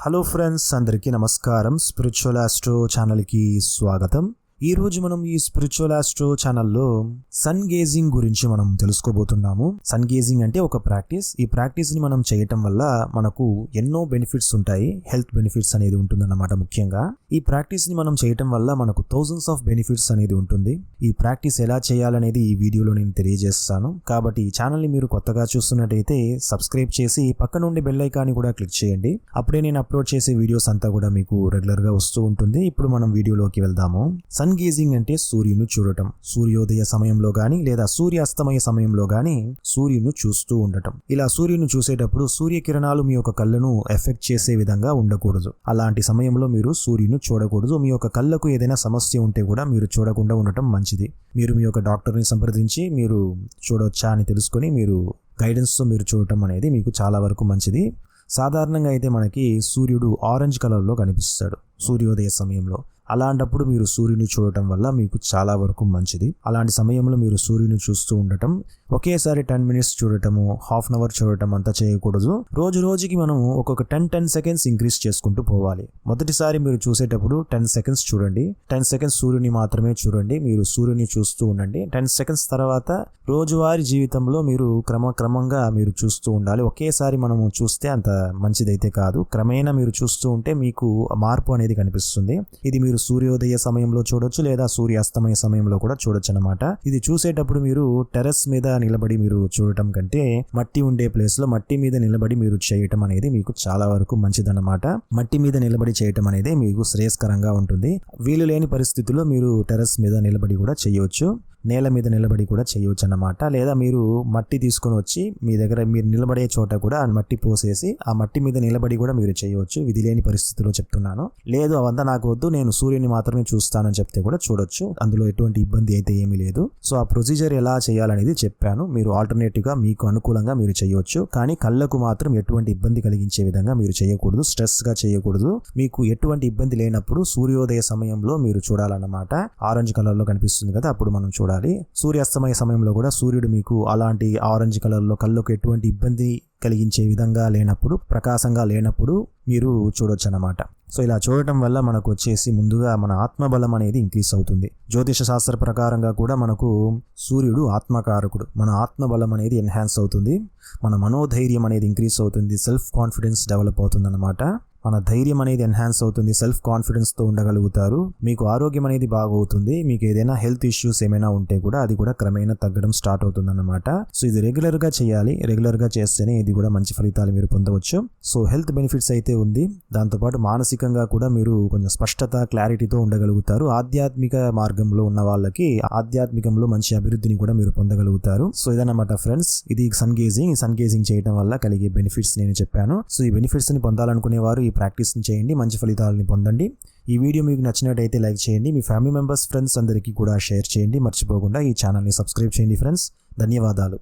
Hello friends అందరికీ నమస్కారం. Spiritual astro ఛానల్కి స్వాగతం. ఈ రోజు మనం ఈ స్పిరిచువల్ ఆస్ట్రో ఛానల్లో సన్ గేజింగ్ గురించి మనం తెలుసుకోబోతున్నాము. సన్ గేజింగ్ అంటే ఒక ప్రాక్టీస్ ఈ ప్రాక్టీస్ని మనం చేయటం వల్ల మనకు ఎన్నో బెనిఫిట్స్ ఉంటాయి. హెల్త్ బెనిఫిట్స్ అనేది ఉంటుందన్నమాట ముఖ్యంగా. ఈ ప్రాక్టీస్ని మనం చేయటం వల్ల మనకు థౌజండ్స్ ఆఫ్ బెనిఫిట్స్ అనేది ఉంటుంది. ఈ ప్రాక్టీస్ ఎలా చేయాలనేది ఈ వీడియోలో నేను తెలియజేస్తాను. కాబట్టి ఈ ఛానల్ని మీరు కొత్తగా చూస్తున్నట్టయితే సబ్స్క్రైబ్ చేసి పక్క నుండి బెల్ ఐకాన్ని కూడా క్లిక్ చేయండి. అప్పుడే నేను అప్లోడ్ చేసే వీడియోస్ అంతా కూడా మీకు రెగ్యులర్గా వస్తూ ఉంటుంది. ఇప్పుడు మనం వీడియోలోకి వెళ్దాము. సన్ గేజింగ్ అంటే సూర్యుని చూడటం. సూర్యోదయ సమయంలో గాని లేదా సూర్యాస్తమయ సమయంలో గాని సూర్యుని చూస్తూ ఉండటం. ఇలా సూర్యుని చూసేటప్పుడు సూర్యకిరణాలు మీ యొక్క కళ్ళను ఎఫెక్ట్ చేసే విధంగా ఉండకూడదు. అలాంటి సమయంలో మీరు సూర్యుని చూడకూడదు. మీ యొక్క కళ్ళకు ఏదైనా సమస్య ఉంటే కూడా మీరు చూడకుండా ఉండటం మంచిది. మీరు మీ యొక్క డాక్టర్ని సంప్రదించి మీరు చూడొచ్చా అని తెలుసుకొని మీరు గైడెన్స్తో మీరు చూడటం అనేది మీకు చాలా వరకు మంచిది. సాధారణంగా అయితే మనకి సూర్యుడు ఆరెంజ్ కలర్లో కనిపిస్తాడు సూర్యోదయ సమయంలో. అలాంటప్పుడు మీరు సూర్యుని చూడటం వల్ల మీకు చాలా వరకు మంచిది. అలాంటి సమయంలో మీరు సూర్యుని చూస్తూ ఉండటం ఒకేసారి టెన్ మినిట్స్ చూడటము హాఫ్ అన్ అవర్ చూడటం అంతా చేయకూడదు. రోజు రోజుకి మనం ఒక్కొక్క టెన్ టెన్ సెకండ్స్ ఇంక్రీజ్ చేసుకుంటూ పోవాలి. మొదటిసారి మీరు చూసేటప్పుడు టెన్ సెకండ్స్ చూడండి. టెన్ సెకండ్స్ సూర్యుని మాత్రమే చూడండి. మీరు సూర్యుని చూస్తూ ఉండండి. టెన్ సెకండ్స్ తర్వాత రోజువారీ జీవితంలో మీరు క్రమక్రమంగా మీరు చూస్తూ ఉండాలి. ఒకేసారి మనము చూస్తే అంత మంచిదైతే కాదు. క్రమేణా మీరు చూస్తూ ఉంటే మీకు మార్పు అనేది కనిపిస్తుంది. ఇది మీరు సూర్యోదయ సమయంలో చూడొచ్చు లేదా సూర్యాస్తమయ సమయంలో కూడా చూడొచ్చు అనమాట ఇది చూసేటప్పుడు మీరు టెర్రస్ మీద నిలబడి మీరు చూడటం కంటే మట్టి ఉండే ప్లేస్లో మట్టి మీద నిలబడి మీరు చేయటం అనేది మీకు చాలా వరకు మంచిదన్నమాట. మట్టి మీద నిలబడి చేయటం అనేది మీకు శ్రేయస్కరంగా ఉంటుంది. వీలు లేని పరిస్థితుల్లో మీరు టెర్రస్ మీద నిలబడి కూడా చేయవచ్చు నేల మీద నిలబడి కూడా చేయవచ్చు అన్నమాట లేదా మీరు మట్టి తీసుకొని వచ్చి మీ దగ్గర మీరు నిలబడే చోట కూడా ఆ మట్టి పోసేసి ఆ మట్టి మీద నిలబడి కూడా మీరు చేయవచ్చు. విధి లేని పరిస్థితిలో చెప్తున్నాను. లేదు అవంతా నాకు వద్దు నేను సూర్యుని మాత్రమే చూస్తానని చెప్తే కూడా చూడొచ్చు. అందులో ఎటువంటి ఇబ్బంది అయితే ఏమీ లేదు. సో ఆ ప్రొసీజర్ ఎలా చేయాలనేది చెప్పాను. మీరు ఆల్టర్నేటివ్గా మీకు అనుకూలంగా మీరు చేయవచ్చు కానీ కళ్ళకు మాత్రం ఎటువంటి ఇబ్బంది కలిగించే విధంగా మీరు చేయకూడదు. స్ట్రెస్గా చేయకూడదు. మీకు ఎటువంటి ఇబ్బంది లేనప్పుడు సూర్యోదయ సమయంలో మీరు చూడాలన్నమాట. ఆరెంజ్ కలర్లో కనిపిస్తుంది కదా అప్పుడు మనం చూడాలి సూర్యాస్తమయ సమయంలో కూడా సూర్యుడు మీకు అలాంటి ఆరెంజ్ కలర్లో కళ్ళకు ఎటువంటి ఇబ్బంది కలిగించే విధంగా లేనప్పుడు ప్రకాశంగా లేనప్పుడు మీరు చూడొచ్చు అన్నమాట సో ఇలా చూడటం వల్ల మనకు వచ్చేసి ముందుగా మన ఆత్మబలం అనేది ఇంక్రీస్ అవుతుంది. జ్యోతిష శాస్త్ర ప్రకారంగా కూడా మనకు సూర్యుడు ఆత్మకారకుడు. మన ఆత్మబలం అనేది ఎన్హాన్స్ అవుతుంది. మన మనోధైర్యం అనేది ఇంక్రీస్ అవుతుంది. సెల్ఫ్ కాన్ఫిడెన్స్ డెవలప్ అవుతుంది అనమాట మన ధైర్యం అనేది ఎన్హాన్స్ అవుతుంది సెల్ఫ్ కాన్ఫిడెన్స్తో ఉండగలుగుతారు. మీకు ఆరోగ్యం అనేది బాగవుతుంది మీకు ఏదైనా హెల్త్ ఇష్యూస్ ఏమైనా ఉంటే కూడా అది కూడా క్రమేణా తగ్గడం స్టార్ట్ అవుతుంది అనమాట సో ఇది రెగ్యులర్గా చేయాలి రెగ్యులర్గా చేస్తేనే ఇది కూడా మంచి ఫలితాలు మీరు పొందవచ్చు. సో హెల్త్ బెనిఫిట్స్ అయితే ఉంది. దాంతోపాటు మానసికంగా కూడా మీరు కొంచెం స్పష్టత క్లారిటీతో ఉండగలుగుతారు. ఆధ్యాత్మిక మార్గంలో ఉన్న వాళ్ళకి ఆధ్యాత్మికంలో మంచి అభివృద్ధిని కూడా మీరు పొందగలుగుతారు. సో ఇదన్నమాట ఫ్రెండ్స్ ఇది సన్ గేజింగ్ ఈ సన్ గేజింగ్ చేయడం వల్ల కలిగే బెనిఫిట్స్ నేను చెప్పాను. సో ఈ బెనిఫిట్స్ని పొందాలనుకునే వారు ఈ ప్రాక్టీస్ని చేయండి మంచి ఫలితాలని పొందండి. ఈ వీడియో మీకు నచ్చినట్టయితే లైక్ చేయండి మీ ఫ్యామిలీ మెంబర్స్ ఫ్రెండ్స్ అందరికీ కూడా షేర్ చేయండి. మర్చిపోకుండా ఈ ఛానల్ని సబ్స్క్రైబ్ చేయండి ఫ్రెండ్స్. ధన్యవాదాలు.